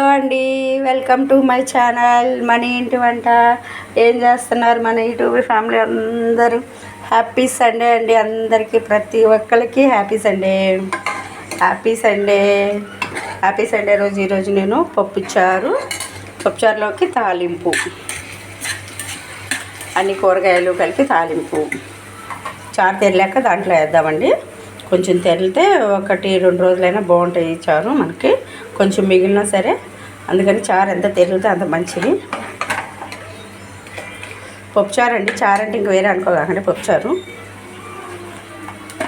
Hello అండి welcome to my channel మన ఇంటి వంట. ఏం చేస్తున్నారు మన యూట్యూబ్ ఫ్యామిలీ అందరూ? హ్యాపీ సండే అండి అందరికీ ప్రతి ఒక్కరికి happy Sunday. Happy Sunday. Happy Sunday రోజు ఈరోజు నేను పప్పుచారు పప్పుచారులోకి తాలింపు. అన్ని కూరగాయలు కలిపి తాలింపు. చారు తెరలేక దాంట్లో వేద్దామండి. కొంచెం తెరిలితే ఒకటి రెండు రోజులైనా బాగుంటాయి చారు మనకి. కొంచెం మిగిలినా సరే అందుకని చారు ఎంత తెరిలితే అంత మంచిది. పప్పుచారు అండి చారు అంటే ఇంక వేరే అనుకోకండి పప్పుచారు.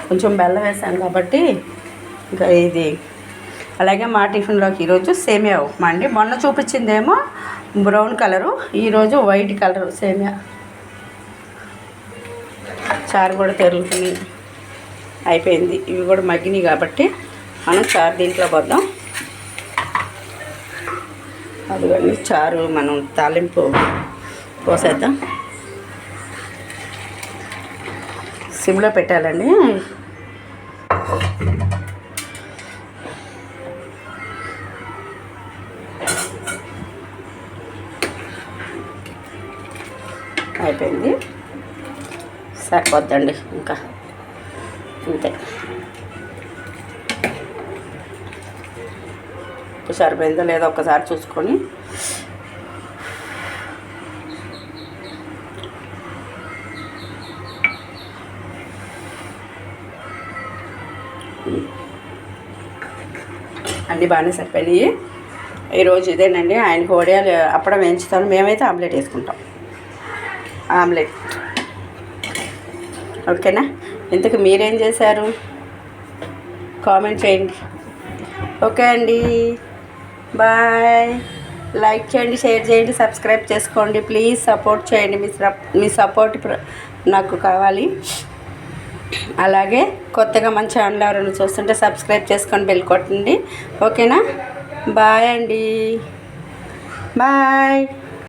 కొంచెం బెల్లం వేసాను కాబట్టి ఇంకా ఇది. అలాగే మా టిఫిన్లోకి ఈరోజు సేమియా ఉప్మా అండి. మొన్న చూపించిందేమో బ్రౌన్ కలరు ఈరోజు వైట్ కలరు సేమియా. చారు కూడా తెరుగుతుంది అయిపోయింది. ఇవి కూడా మగ్గినాయి కాబట్టి మనం చారు దీంట్లో పోద్దాం. అదిగోండి చారు మనం తాలింపు పోసేద్దాం. సిమ్లో పెట్టాలండి. అయిపోయింది. సరిపోద్దండి ఇంకా. అంతే. ఉప్పు సరిపోయిందో లేదో ఒకసారి చూసుకొని. అన్నీ బాగానే సరిపోయినాయి. ఈరోజు ఇదేనండి ఆయనకి వడియాలు అప్పడం వేయించుతాను. మేమైతే ఆమ్లెట్ వేసుకుంటాం. ఆమ్లెట్. ఓకేనా? ఇంతకు మీరేం చేశారు? కామెంట్ చేయండి. ఓకే అండి. బాయ్ లైక్ చేయండి షేర్ చేయండి సబ్స్క్రైబ్ చేసుకోండి. ప్లీజ్ సపోర్ట్ చేయండి. మీ మీ సపోర్ట్ నాకు కావాలి. అలాగే కొత్తగా మన ఛానల్ ఎవరైనా చూస్తుంటే సబ్స్క్రైబ్ చేసుకొని బెల్ కొట్టండి. ఓకేనా బాయ్ అండి. బాయ్